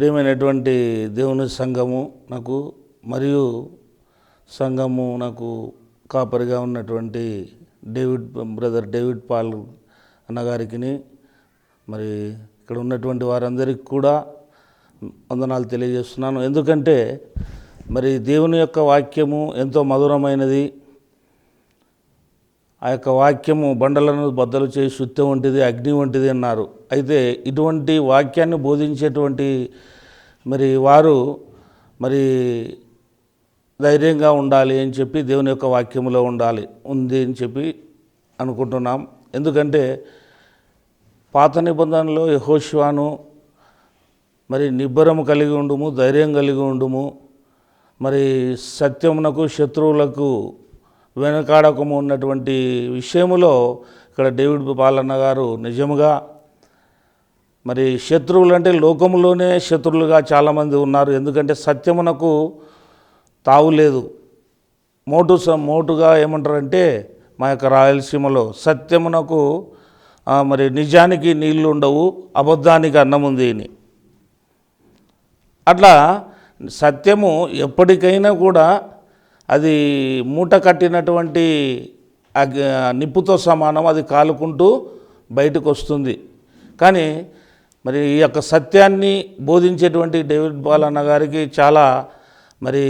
ప్రియమైనటువంటి దేవుని సంఘము నాకు మరియు సంఘము నాకు కాపరిగా ఉన్నటువంటి డేవిడ్ బ్రదర్ డేవిడ్ పాల్ అన్నగారికి మరి ఇక్కడ ఉన్నటువంటి వారందరికీ కూడా వందనాలు తెలియజేస్తున్నాను. ఎందుకంటే మరి దేవుని యొక్క వాక్యము ఎంతో మధురమైనది. ఆ యొక్క వాక్యము బండలను బద్దలు చేసి శుద్ధం వంటిది అగ్ని వంటిది అన్నారు. అయితే ఇటువంటి వాక్యాన్ని బోధించేటువంటి మరి వారు మరి ధైర్యంగా ఉండాలి అని చెప్పి దేవుని యొక్క వాక్యంలో ఉండాలి ఉంది అని చెప్పి అనుకుంటున్నాం. ఎందుకంటే పాత నిబంధనలో యహోశివాను మరి నిబ్బరం కలిగి ఉండుము ధైర్యం కలిగి ఉండుము. మరి సత్యమునకు శత్రువులకు వెనకాడకము ఉన్నటువంటి విషయములో ఇక్కడ డేవిడ్ పాలన్న గారు నిజముగా మరి శత్రువులు అంటే లోకములోనే శత్రువులుగా చాలామంది ఉన్నారు. ఎందుకంటే సత్యమునకు తావు లేదు. మోటు స మోటుగా ఏమంటారంటే మా యొక్క రాయలసీమలో సత్యమునకు మరి నిజానికి నీళ్ళు ఉండవు అబద్ధానికి అన్నం ఉంది అని. అట్లా సత్యము ఎప్పటికైనా కూడా అది మూట కట్టినటువంటి నిప్పుతో సమానం అది కాలుకుంటూ బయటకు వస్తుంది. కానీ మరి ఈ యొక్క సత్యాన్ని బోధించేటువంటి డేవిడ్ బాల్ అన్న గారికి చాలా మరి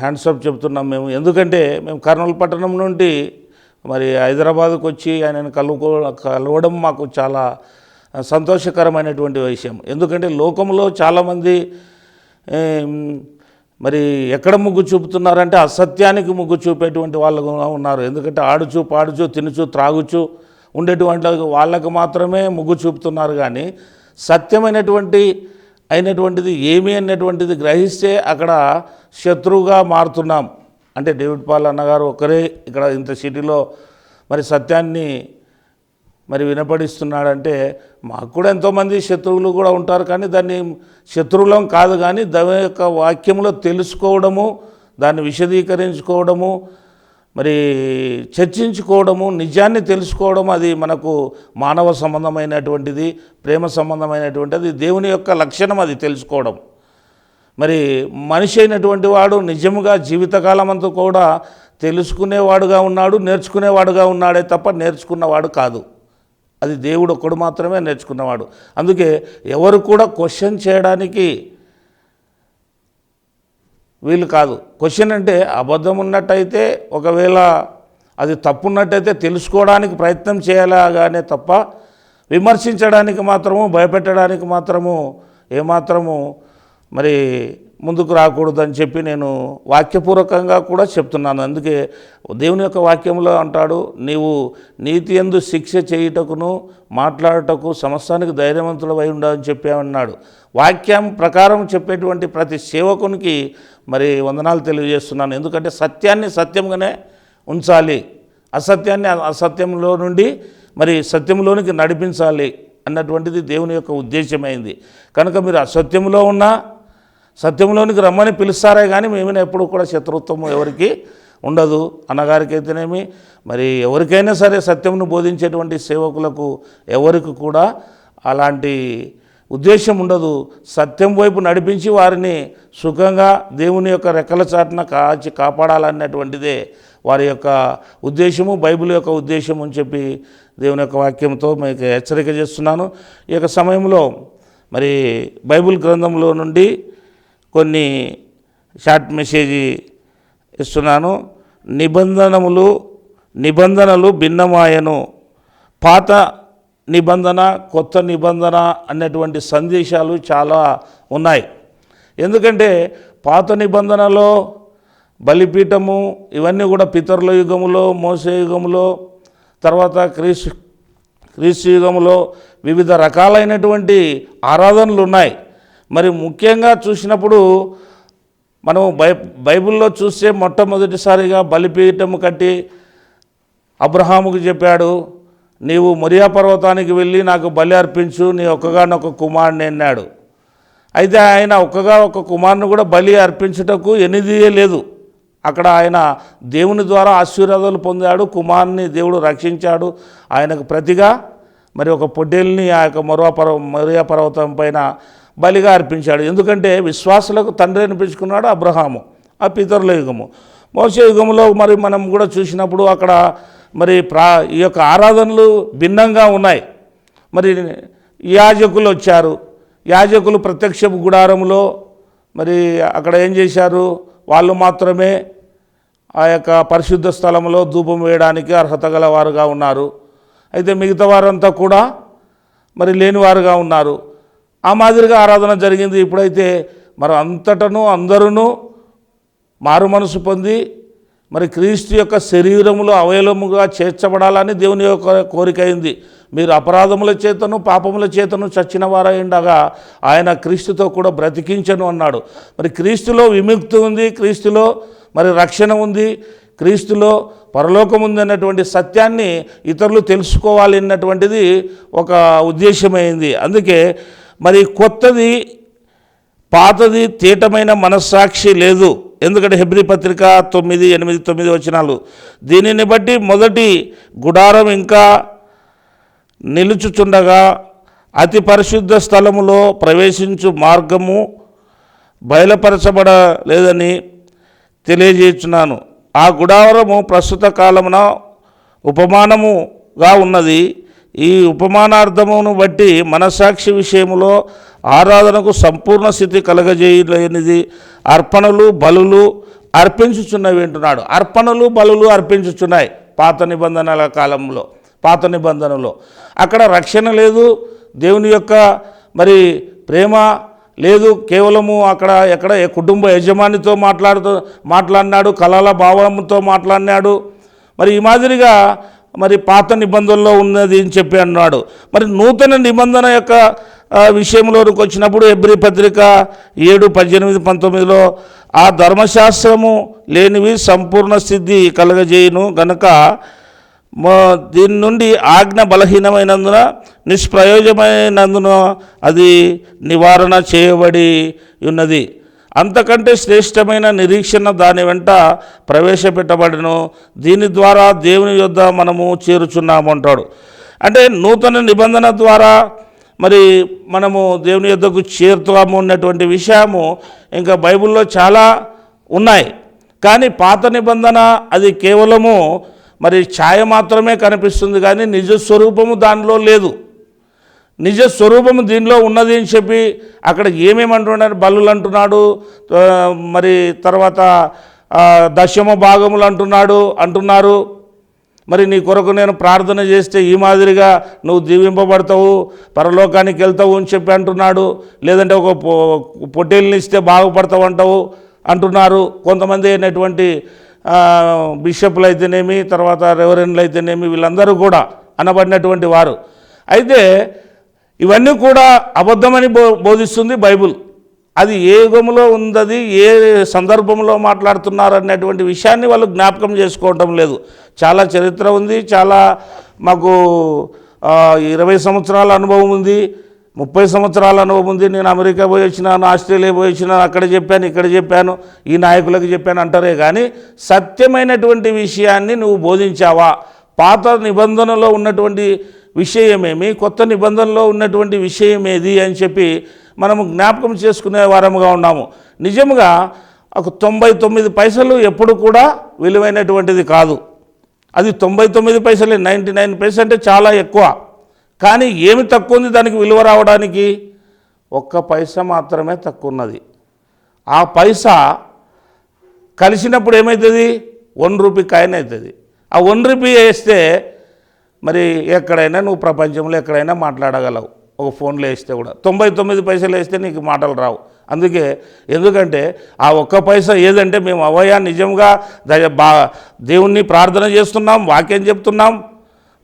హ్యాండ్సప్ చెప్తున్నాం మేము. ఎందుకంటే మేము కర్నూలు పట్టణం నుండి మరి హైదరాబాద్కు వచ్చి ఆయనను కలుకో కలవడం మాకు చాలా సంతోషకరమైనటువంటి విషయం. ఎందుకంటే లోకంలో చాలామంది మరి ఎక్కడ ముగ్గు చూపుతున్నారంటే అసత్యానికి ముగ్గు చూపేటువంటి వాళ్ళు ఉన్నారు. ఎందుకంటే ఆడుచు పాడుచు తినుచు త్రాగుచు ఉండేటువంటి వాళ్ళకు మాత్రమే ముగ్గు చూపుతున్నారు కానీ సత్యమైనటువంటి అయినటువంటిది ఏమి అన్నటువంటిది గ్రహిస్తే అక్కడ శత్రువుగా మారుతున్నాం. అంటే డేవిడ్ పాల్ అన్నగారు ఒకరే ఇక్కడ ఇంత సిటీలో మరి సత్యాన్ని మరి వినపడిస్తున్నాడంటే మాకు కూడా ఎంతోమంది శత్రువులు కూడా ఉంటారు కానీ దాన్ని శత్రువులం కాదు కానీ దాని యొక్క వాక్యంలో తెలుసుకోవడము దాన్ని విశదీకరించుకోవడము మరి చర్చించుకోవడము నిజాన్ని తెలుసుకోవడం అది మనకు మానవ సంబంధమైనటువంటిది ప్రేమ సంబంధమైనటువంటిది దేవుని యొక్క లక్షణం అది తెలుసుకోవడం. మరి మనిషి అయినటువంటి వాడు నిజముగా జీవితకాలం అంతా కూడా తెలుసుకునేవాడుగా ఉన్నాడు నేర్చుకునేవాడుగా ఉన్నాడే తప్ప నేర్చుకున్నవాడు కాదు. అది దేవుడు ఒక్కడు మాత్రమే నేర్చుకున్నవాడు. అందుకే ఎవరు కూడా క్వశ్చన్ చేయడానికి వీలు కాదు. క్వశ్చన్ అంటే అబద్ధం ఉన్నట్టయితే ఒకవేళ అది తప్పున్నట్టయితే తెలుసుకోవడానికి ప్రయత్నం చేయాలగానే తప్ప విమర్శించడానికి మాత్రము భయపెట్టడానికి మాత్రము ఏమాత్రము మరి ముందుకు రాకూడదని చెప్పి నేను వాక్యపూర్వకంగా కూడా చెప్తున్నాను. అందుకే దేవుని యొక్క వాక్యంలో అంటాడు నీవు నీతి ఎందు శిక్ష చేయుటకును మాట్లాడుటకు సమస్తానికి ధైర్యవంతులు అయి ఉండని చెప్పామన్నాడు వాక్యం ప్రకారం చెప్పేటువంటి ప్రతి సేవకునికి మరి వందనాలు తెలియజేస్తున్నాను. ఎందుకంటే సత్యాన్ని సత్యంగానే ఉంచాలి. అసత్యాన్ని అసత్యంలో నుండి మరి సత్యంలోనికి నడిపించాలి అన్నటువంటిది దేవుని యొక్క ఉద్దేశమైంది కనుక మీరు అసత్యంలో ఉన్నా సత్యంలోనికి రమ్మని పిలుస్తారే కానీ మేమైనా ఎప్పుడు కూడా శత్రుత్వం ఎవరికి ఉండదు. అన్నగారికైతేనేమి మరి ఎవరికైనా సరే సత్యంను బోధించేటువంటి సేవకులకు ఎవరికి కూడా అలాంటి ఉద్దేశం ఉండదు. సత్యం వైపు నడిపించి వారిని సుఖంగా దేవుని యొక్క రెక్కల చాటున కాచి కాపాడాలన్నటువంటిదే వారి యొక్క ఉద్దేశము బైబిల్ యొక్క ఉద్దేశం అని చెప్పి దేవుని యొక్క వాక్యంతో మీకు హెచ్చరిక చేస్తున్నాను. ఈ యొక్క సమయంలో మరి బైబిల్ గ్రంథంలో నుండి కొన్ని షార్ట్ మెసేజ్ ఇస్తున్నాను. నిబంధనములు నిబంధనలు భిన్నమాయను. పాత నిబంధన కొత్త నిబంధన అనేటువంటి సందేశాలు చాలా ఉన్నాయి. ఎందుకంటే పాత నిబంధనలో బలిపీఠము ఇవన్నీ కూడా పితరుల యుగములో మోసే యుగములో తర్వాత క్రీస్తు క్రీస్తు యుగంలో వివిధ రకాలైనటువంటి ఆరాధనలు ఉన్నాయి. మరి ముఖ్యంగా చూసినప్పుడు మనం బై బైబిల్లో చూస్తే మొట్టమొదటిసారిగా బలిపీఠము కట్టి అబ్రహాముకు చెప్పాడు నీవు మొరియా పర్వతానికి వెళ్ళి నాకు బలి అర్పించు నీ ఒక్కగానొక్క కుమారుని అన్నాడు అయితే ఆయన ఒక్కగా ఒక కుమారుని కూడా బలి అర్పించుటకు ఎనిదియే లేదు. అక్కడ ఆయన దేవుని ద్వారా ఆశీర్వాదాలు పొందాడు కుమారుని దేవుడు రక్షించాడు. ఆయనకు ప్రతిగా మరి ఒక పొట్టేల్ని ఆ యొక్క మొరవ పర్వ మొరియా పర్వతం పైన బలిగా అర్పించాడు. ఎందుకంటే విశ్వాసులకు తండ్రి అనిపించుకున్నాడు అబ్రహాము ఆ పితరుల యుగము. మోస యుగంలో మరి మనం కూడా చూసినప్పుడు అక్కడ మరి ప్రా ఈ యొక్క ఆరాధనలు భిన్నంగా ఉన్నాయి. మరి యాజకులు వచ్చారు. యాజకులు ప్రత్యక్ష గుడారంలో మరి అక్కడ ఏం చేశారు? వాళ్ళు మాత్రమే ఆ యొక్క పరిశుద్ధ స్థలంలో ధూపం వేయడానికి అర్హత గలవారుగా ఉన్నారు. అయితే మిగతా వారంతా కూడా మరి లేనివారుగా ఉన్నారు. ఆ మాదిరిగా ఆరాధన జరిగింది. ఇప్పుడైతే మరి అంతటను అందరూ మారు మనసు పొంది మరి క్రీస్తు యొక్క శరీరములో అవయవముగా చేర్చబడాలని దేవుని యొక్క కోరిక అయింది. మీరు అపరాధముల చేతను పాపముల చేతను చచ్చిన వారైండగా ఆయన క్రీస్తుతో కూడా బ్రతికించను అన్నాడు. మరి క్రీస్తులో విముక్తి ఉంది క్రీస్తులో మరి రక్షణ ఉంది క్రీస్తులో పరలోకం ఉంది అన్నటువంటి సత్యాన్ని ఇతరులు తెలుసుకోవాలి అన్నటువంటిది ఒక ఉద్దేశమైంది. అందుకే మరి కొత్తది పాతది తీటమైన మనస్సాక్షి లేదు. ఎందుకంటే హెబ్రి పత్రిక తొమ్మిది ఎనిమిది తొమ్మిది వచనాలు. దీనిని బట్టి మొదటి గుడారం ఇంకా నిలుచుచుండగా అతి పరిశుద్ధ స్థలములో ప్రవేశించు మార్గము బయలుపరచబడలేదని తెలియజేస్తున్నాను ఆ గుడారము ప్రస్తుత కాలమున ఉపమానముగా ఉన్నది. ఈ ఉపమానార్థమును బట్టి మనసాక్షి విషయములో ఆరాధనకు సంపూర్ణ స్థితి కలగజేయలేనిది అర్పణలు బలులు అర్పించుచున్నవి అంటున్నాడు అర్పణలు బలులు అర్పించుచున్నాయి పాత నిబంధనల కాలంలో పాత నిబంధనలో. అక్కడ రక్షణ లేదు దేవుని యొక్క మరి ప్రేమ లేదు కేవలము అక్కడ ఎక్కడ కుటుంబ యజమానితో మాట్లాడుతూ మాట్లాడినాడు కళల భావంతో మాట్లాడినాడు. మరి ఈ మాదిరిగా మరి పాత నిబంధనలో ఉన్నది అని చెప్పి అన్నాడు. మరి నూతన నిబంధన యొక్క విషయంలోనికి వచ్చినప్పుడు ఎబ్రి పత్రిక ఏడు పద్దెనిమిది పంతొమ్మిదిలో ఆ ధర్మశాస్త్రము లేనివి సంపూర్ణ సిద్ధి కలగజేయును గనక దీని నుండి ఆజ్ఞ బలహీనమైనందున నిష్ప్రయోజమైనందున అది నివారణ చేయబడి ఉన్నది. అంతకంటే శ్రేష్టమైన నిరీక్షణ దాని వెంట ప్రవేశపెట్టబడను. దీని ద్వారా దేవుని యొద్ద మనము చేరుచున్నాము అంటాడు. అంటే నూతన నిబంధన ద్వారా మరి మనము దేవుని యొద్దకు చేరుతాము అన్నటువంటి విషయము ఇంకా బైబిల్లో చాలా ఉన్నాయి. కానీ పాత నిబంధన అది కేవలము మరి ఛాయ మాత్రమే కనిపిస్తుంది కానీ నిజ స్వరూపము దానిలో లేదు. నిజ స్వరూపము దీనిలో ఉన్నది అని చెప్పి అక్కడ ఏమేమి అంటున్నాడు బల్లులు అంటున్నాడు మరి తర్వాత దశమ భాగములు అంటున్నాడు అంటున్నారు. మరి నీ కొరకు నేను ప్రార్థన చేస్తే ఈ మాదిరిగా నువ్వు దీవింపబడతావు పరలోకానికి వెళ్తావు అని చెప్పి అంటున్నాడు. లేదంటే ఒక పొట్టేళ్ళని పొట్టేల్ని ఇస్తే బాగుపడతావు అంటావు అంటున్నారు. కొంతమంది అయినటువంటి బిషప్లు అయితేనేమి తర్వాత రెవరెన్లు అయితేనేమి వీళ్ళందరూ కూడా అనబడినటువంటి వారు. అయితే ఇవన్నీ కూడా అబద్ధమని బో బోధిస్తుంది బైబుల్. అది ఏ యుగంలో ఉందది ఏ సందర్భంలో మాట్లాడుతున్నారు అనేటువంటి విషయాన్ని వాళ్ళు జ్ఞాపకం చేసుకోవటం లేదు. చాలా చరిత్ర ఉంది చాలా మాకు ఇరవై సంవత్సరాల అనుభవం ఉంది ముప్పై సంవత్సరాల అనుభవం ఉంది. నేను అమెరికా పోయి వచ్చినాను ఆస్ట్రేలియా పోయి వచ్చినాను అక్కడ చెప్పాను ఇక్కడ చెప్పాను ఈ నాయకులకు చెప్పాను అంటారే కానీ సత్యమైనటువంటి విషయాన్ని నువ్వు బోధించావా? పాత నిబంధనలో ఉన్నటువంటి విషయమేమి? కొత్త నిబంధనలో ఉన్నటువంటి విషయం ఏది అని చెప్పి మనము జ్ఞాపకం చేసుకునే వారముగా ఉన్నాము. నిజంగా ఒక తొంభై తొమ్మిది పైసలు ఎప్పుడు కూడా విలువైనటువంటిది కాదు. అది తొంభై తొమ్మిది పైసలే నైంటీ నైన్ పైసలు అంటే చాలా ఎక్కువ. కానీ ఏమి తక్కువ ఉంది దానికి విలువ రావడానికి? ఒక్క పైసా మాత్రమే తక్కువ ఉన్నది. ఆ పైసా కలిసినప్పుడు ఏమవుతుంది వన్ రూపీ కాయిన్ అవుతుంది ఆ వన్ రూపీ వేస్తే మరి ఎక్కడైనా నువ్వు ప్రపంచంలో ఎక్కడైనా మాట్లాడగలవు. ఒక ఫోన్లో వేస్తే కూడా. తొంభై తొమ్మిది పైసలు వేస్తే నీకు మాటలు రావు. అందుకే ఎందుకంటే ఆ ఒక్క పైసా ఏదంటే మేము అవయా నిజంగా దయ బా దేవుణ్ణి ప్రార్థన చేస్తున్నాం వాక్యం చెప్తున్నాం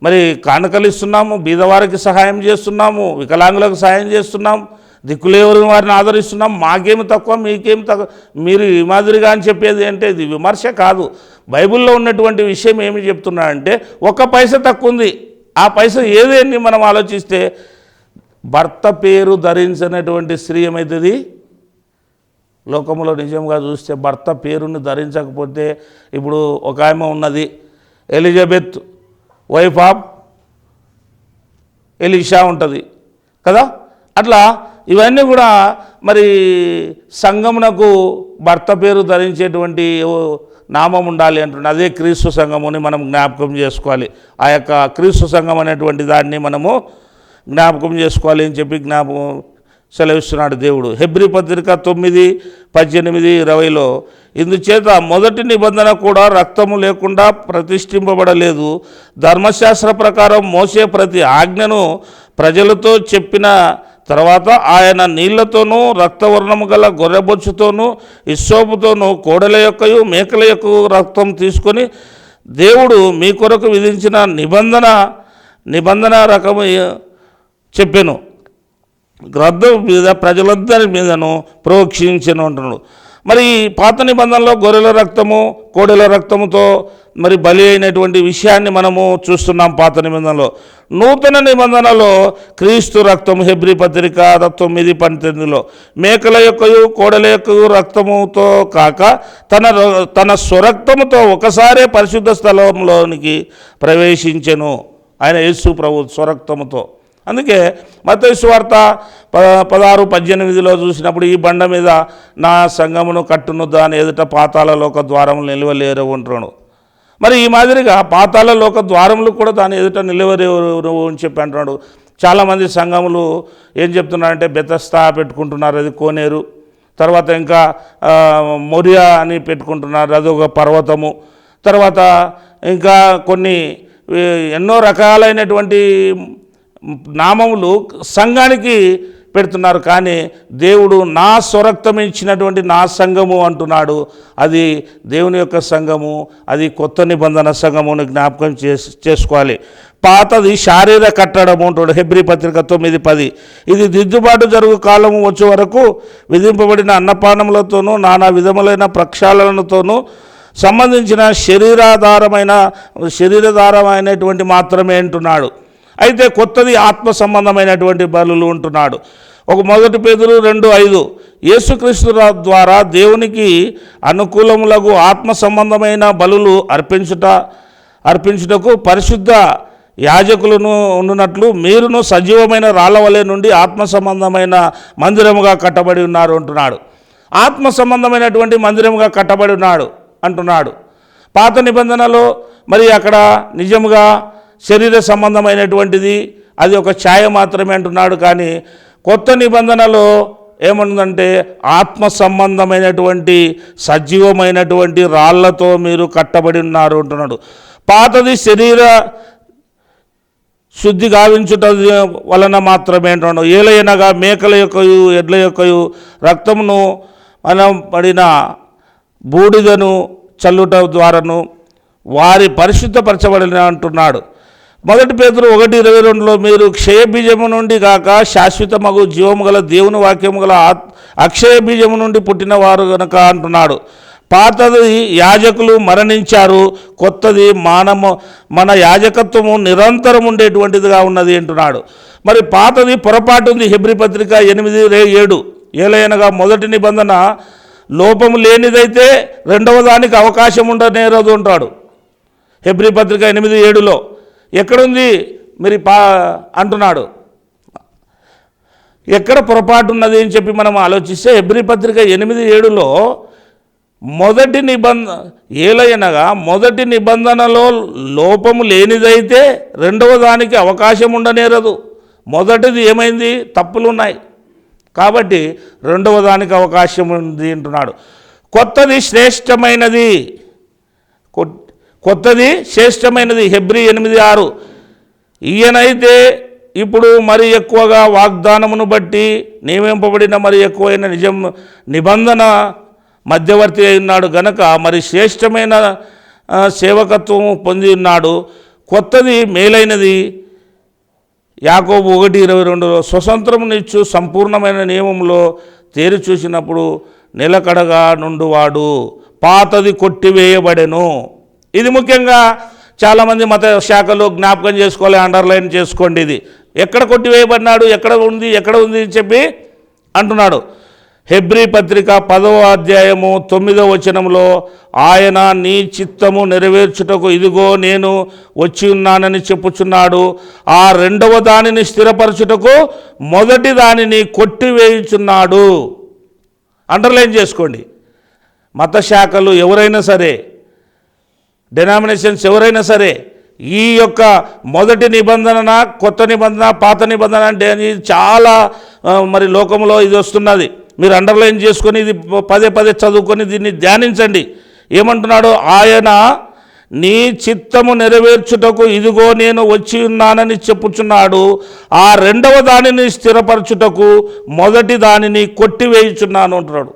మరి కానుకలు ఇస్తున్నాము బీదవారికి సహాయం చేస్తున్నాము వికలాంగులకు సహాయం చేస్తున్నాం దిక్కులేవరి వారిని ఆదరిస్తున్నాం. మాకేమి తక్కువ మీకేమి తక్కువ. మీరు ఈ మాదిరిగా అని చెప్పేది అంటే ఇది విమర్శ కాదు. బైబిల్లో ఉన్నటువంటి విషయం ఏమి చెప్తున్నాడంటే ఒక పైస తక్కువ ఉంది ఆ పైస ఏదేని మనం ఆలోచిస్తే భర్త పేరు ధరించినటువంటి స్త్రీ ఏమవుతుంది లోకంలో నిజంగా చూస్తే భర్త పేరుని ధరించకపోతే ఇప్పుడు ఒక ఆమె ఉన్నది. ఎలిజబెత్ వైఫ్ ఆఫ్ ఎలిషా ఉంటుంది. కదా? అట్లా ఇవన్నీ కూడా మరి సంఘమునకు భర్త పేరు ధరించేటువంటి నామం ఉండాలి అంటున్నాడు. అదే క్రీస్తు సంఘముని మనం జ్ఞాపకం చేసుకోవాలి. ఆ యొక్క క్రీస్తు సంఘం అనేటువంటి దాన్ని మనము జ్ఞాపకం చేసుకోవాలి అని చెప్పి జ్ఞాపకం సెలవిస్తున్నాడు దేవుడు. హెబ్రి పత్రిక తొమ్మిది పద్దెనిమిది ఇరవైలో ఇందుచేత మొదటి నిబంధన కూడా రక్తము లేకుండా ప్రతిష్ఠింపబడలేదు. ధర్మశాస్త్ర ప్రకారం మోసే ప్రతి ఆజ్ఞను ప్రజలతో చెప్పిన తర్వాత ఆయన నీళ్ళతోనూ రక్తవర్ణము గల గొర్రెబొచ్చుతోనూ ఇస్సోపుతోనూ కోడల యొక్కయు మేకల యొక్క రక్తం తీసుకొని దేవుడు మీ కొరకు విధించిన నిబంధన నిబంధన రకము చెప్పాను. గ్రంథం మీద ప్రజలందరి మీదను ప్రోక్షించను అంటున్నాడు. మరి ఈ పాత నిబంధనలో గొర్రెల రక్తము కోడెల రక్తముతో మరి బలి అయినటువంటి విషయాన్ని మనము చూస్తున్నాం పాత నిబంధనలో. నూతన నిబంధనలో క్రీస్తు రక్తం హెబ్రి పత్రిక తొమ్మిది పంతొమ్మిదిలో మేకల యొక్కయు కోడల యొక్క రక్తముతో కాక తన తన స్వరక్తముతో ఒకసారే పరిశుద్ధ స్థలంలోనికి ప్రవేశించెను. ఆయన యేసు ప్రభు స్వరక్తముతో. అందుకే మత్తయి వార్త ప పదహారు పద్దెనిమిదిలో చూసినప్పుడు ఈ బండ మీద నా సంగమును కట్టును దాని ఎదుట పాతాలలోక ద్వారములు నిలవలేరు ఉంటాడు మరి ఈ మాదిరిగా పాతాళలోక ద్వారములు కూడా దాని ఎదుట నిలవలేరు అని చెప్పి అంటున్నాడు. చాలామంది సంఘములు ఏం చెప్తున్నారంటే బెతస్తా పెట్టుకుంటున్నారు అది కోనేరు. తర్వాత ఇంకా మొరియా అని పెట్టుకుంటున్నారు అది ఒక పర్వతము. తర్వాత ఇంకా కొన్ని ఎన్నో రకాలైనటువంటి నామములు సంఘానికి పెడుతున్నారు కానీ దేవుడు నా స్వరక్తం ఇచ్చినటువంటి నా సంఘము అంటున్నాడు. అది దేవుని యొక్క సంఘము అది కొత్త నిబంధన సంఘమును జ్ఞాపకం చేసుకోవాలి. పాతది శారీర కట్టడము అంటాడు హెబ్రి పత్రిక తొమ్మిది పది. ఇది దిద్దుబాటు జరుగు కాలము వచ్చే వరకు విధింపబడిన అన్నపానములతోనూ నానా విధములైన ప్రక్షాళనతోనూ సంబంధించిన శరీరాధారమైన శరీరధారమైనటువంటి మాత్రమే అంటున్నాడు. అయితే కొత్తది ఆత్మ సంబంధమైనటువంటి బలులు ఉంటున్నాడు. ఒక మొదటి పేదలు రెండు ఐదు. యేసుక్రీస్తు ద్వారా దేవునికి అనుకూలములకు ఆత్మ సంబంధమైన బలులు అర్పించుట అర్పించుటకు పరిశుద్ధ యాజకులను ఉన్నట్లు మీరును సజీవమైన రాళ్ళవలే నుండి ఆత్మ సంబంధమైన మందిరముగా కట్టబడి ఉన్నారు అంటున్నాడు. ఆత్మ సంబంధమైనటువంటి మందిరముగా కట్టబడి ఉన్నాడు అంటున్నాడు. పాత నిబంధనలో మరి అక్కడ నిజముగా శరీర సంబంధమైనటువంటిది అది ఒక ఛాయ మాత్రమే అంటున్నాడు కానీ కొత్త నిబంధనలో ఏమంటుందంటే ఆత్మ సంబంధమైనటువంటి సజీవమైనటువంటి రాళ్ళతో మీరు కట్టబడి ఉన్నారు అంటున్నాడు. పాతది శరీర శుద్ధి గావించుట వలన మాత్రమే అంటున్నాడు. ఏలైనగా మేకల యొక్కయు ఎడ్ల యొక్కయు రక్తమును మనం పడిన బూడిదను చల్లుట ద్వారాను వారి పరిశుద్ధపరచబడిన అంటున్నాడు. మొదటి పేదరు ఒకటి ఇరవై రెండులో మీరు క్షయబీజము నుండి కాక శాశ్వత మగు జీవము గల దేవుని వాక్యము గల అక్షయ బీజము నుండి పుట్టినవారు గనక అంటున్నాడు. పాతది యాజకులు మరణించారు కొత్తది మానము మన యాజకత్వము నిరంతరం ఉండేటువంటిదిగా ఉన్నది అంటున్నాడు. మరి పాతది పొరపాటు ఉంది హెబ్రి పత్రిక ఎనిమిది రే ఏడు. ఏలైనగా మొదటి నిబంధన లోపము లేనిదైతే రెండవ దానికి అవకాశం ఉండనేరదు అంటాడు. హెబ్రి పత్రిక ఎనిమిది ఏడులో ఎక్కడుంది? మరి పా అంటున్నాడు. ఎక్కడ పొరపాటు ఉన్నది అని చెప్పి మనం ఆలోచిస్తే ఎబ్రి పత్రిక ఎనిమిది ఏడులో మొదటి నిబంధ ఏలయనగా మొదటి నిబంధనలో లోపము లేనిదైతే రెండవ దానికి అవకాశం ఉండనేరదు. మొదటిది ఏమైంది? తప్పులు ఉన్నాయి. కాబట్టి రెండవ దానికి అవకాశం ఉంది అంటున్నాడు. కొత్తది శ్రేష్టమైనది. కొ- కొత్తది శ్రేష్టమైనది హెబ్రి ఎనిమిది ఆరు. ఈయనైతే ఇప్పుడు మరి ఎక్కువగా వాగ్దానమును బట్టి నియమింపబడిన మరి ఎక్కువైన నిజం నిబంధన మధ్యవర్తి అయి ఉన్నాడు. గనక మరి శ్రేష్టమైన సేవకత్వం పొంది ఉన్నాడు. కొత్తది మేలైనది యాకోబు ఒకటి ఇరవై రెండులో స్వతంత్రమునిచ్చు సంపూర్ణమైన నియమంలో తేరి చూసినప్పుడు నిలకడగా నుండువాడు. పాతది కొట్టివేయబడెను. ఇది ముఖ్యంగా చాలామంది మత శాఖలు జ్ఞాపకం చేసుకోవాలి అండర్లైన్ చేసుకోండి ఇది. ఎక్కడ కొట్టివేయబడినాడు ఎక్కడ ఉంది ఎక్కడ ఉంది అని చెప్పి అంటున్నాడు. హెబ్రీ పత్రిక పదవ అధ్యాయము తొమ్మిదవ వచనంలో ఆయన నీ చిత్తము నెరవేర్చుటకు ఇదిగో నేను వచ్చి ఉన్నానని చెప్పుచున్నాడు. ఆ రెండవ దానిని స్థిరపరచుటకు మొదటి దానిని కొట్టివేయుచున్నాడు. అండర్లైన్ చేసుకోండి. మత శాఖలు ఎవరైనా సరే డెనామినేషన్స్ ఎవరైనా సరే ఈ యొక్క మొదటి నిబంధన కొత్త నిబంధన పాత నిబంధన అంటే చాలా మరి లోకంలో ఇది వస్తున్నది. మీరు అండర్లైన్ చేసుకొని ఇది పదే పదే చదువుకొని దీన్ని ధ్యానించండి. ఏమంటున్నాడు? ఆయన నీ చిత్తము నెరవేర్చుటకు ఇదిగో నేను వచ్చి ఉన్నానని చెప్పుచున్నాడు. ఆ రెండవ దానిని స్థిరపరచుటకు మొదటి దానిని కొట్టివేయుచున్నాను అంటున్నాడు.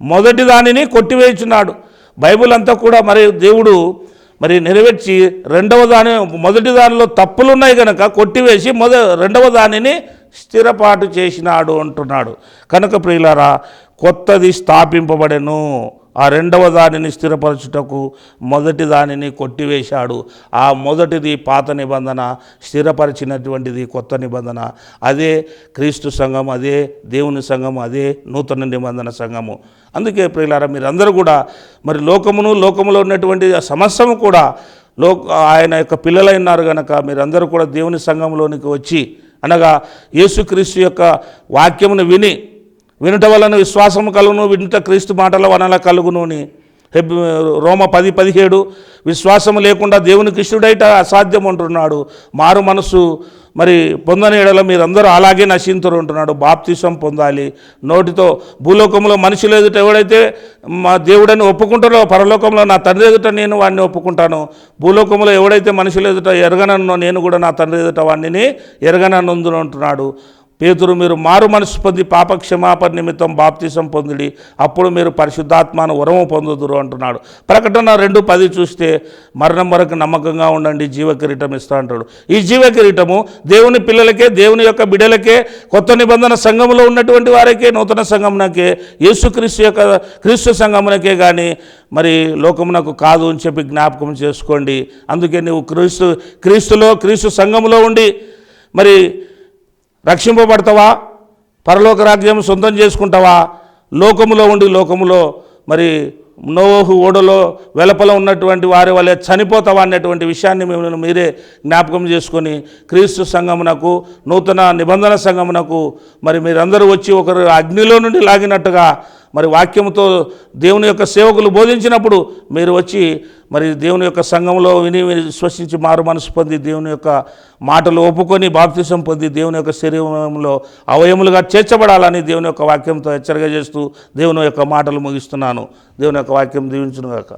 మొదటి దానిని కొట్టివేయుచున్నాడు. బైబిల్ అంతా కూడా మరి దేవుడు మరి నెరవేర్చి రెండవ దాని మొదటి దానిలో తప్పులు ఉన్నాయి కనుక కొట్టివేసి మొద రెండవ దానిని స్థిరపాటు చేసినాడు అంటున్నాడు. కనుక ప్రియులారా కొత్తది స్థాపింపబడెను. ఆ రెండవ దానిని స్థిరపరచుటకు మొదటి దానిని కొట్టివేశాడు. ఆ మొదటిది పాత నిబంధన స్థిరపరిచినటువంటిది కొత్త నిబంధన. అదే క్రీస్తు సంఘం అదే దేవుని సంఘం అదే నూతన నిబంధన సంఘము. అందుకే ప్రియులారా మీరందరూ కూడా మరి లోకమును లోకములో ఉన్నటువంటి సమస్యము కూడా లో ఆయన యొక్క పిల్లలైనారు గనక మీరందరూ కూడా దేవుని సంఘంలోనికి వచ్చి అనగా యేసుక్రీస్తు యొక్క వాక్యమును విని వినుట వలన విశ్వాసము కలుగును వినుట క్రీస్తు మాటల వలన కలుగును అని హెబ్ రోమ పది పదిహేడు విశ్వాసము లేకుండా దేవునికి ఇష్టడైట అసాధ్యం అంటున్నాడు. మారు మనసు మరి పొందని ఎడల మీరందరూ అలాగే నశింతురు అంటున్నాడు. బాప్తిసం పొందాలి. నోటితో భూలోకంలో మనుషులు ఎదుట ఎవడైతే మా దేవుడని ఒప్పుకుంటారో పరలోకంలో నా తండ్రి ఎదుట నేను వాడిని ఒప్పుకుంటాను. భూలోకంలో ఎవడైతే మనుషులు ఎదుట ఎరగనన్నో నేను కూడా నా తండ్రి ఎదుట వాడిని ఎరగనన్నందును అంటున్నాడు. పేతురు మీరు మారు మనసు పొంది పాప క్షమాపణ నిమిత్తం బాప్తిసం పొందిడి. అప్పుడు మీరు పరిశుద్ధాత్మాను వరము పొందుదురు అంటున్నాడు. ప్రకటన రెండు పది చూస్తే మరణం వరకు నమ్మకంగా ఉండండి జీవ కిరీటం ఇస్తా అంటాడు. ఈ జీవ కిరీటము దేవుని పిల్లలకే దేవుని యొక్క బిడలకే కొత్త నిబంధన సంఘములో ఉన్నటువంటి వారికే నూతన సంఘమునకే యేసుక్రీస్తు యొక్క క్రీస్తు సంఘమునకే కానీ మరి లోకమునకు కాదు అని చెప్పి జ్ఞాపకం చేసుకోండి. అందుకే నువ్వు క్రీస్తు క్రీస్తులో క్రీస్తు సంఘములో ఉండి మరి రక్షింపబడతావా? పరలోక రాజ్యం సొంతం చేసుకుంటావా? లోకములో ఉండి లోకములో మరి నోహు ఓడలో వెలపల ఉన్నటువంటి వారి వల్ల చనిపోతావా అనేటువంటి విషయాన్ని మిమ్మల్ని మీరే జ్ఞాపకం చేసుకొని క్రీస్తు సంఘమునకు నూతన నిబంధన సంఘమునకు మరి మీరందరూ వచ్చి ఒకరు అగ్నిలో నుండి లాగినట్టుగా మరి వాక్యంతో దేవుని యొక్క సేవకులు బోధించినప్పుడు మీరు వచ్చి మరి దేవుని యొక్క సంఘంలో విని విశ్వసించి మారు మనసు పొంది దేవుని యొక్క మాటలు ఒప్పుకొని బాప్తిసం పొంది దేవుని యొక్క శరీరంలో అవయములుగా చేర్చబడాలని దేవుని యొక్క వాక్యంతో హెచ్చరిక చేస్తూ దేవుని యొక్క మాటలు ముగిస్తున్నాను. దేవుని యొక్క వాక్యం దీవించునుగాక.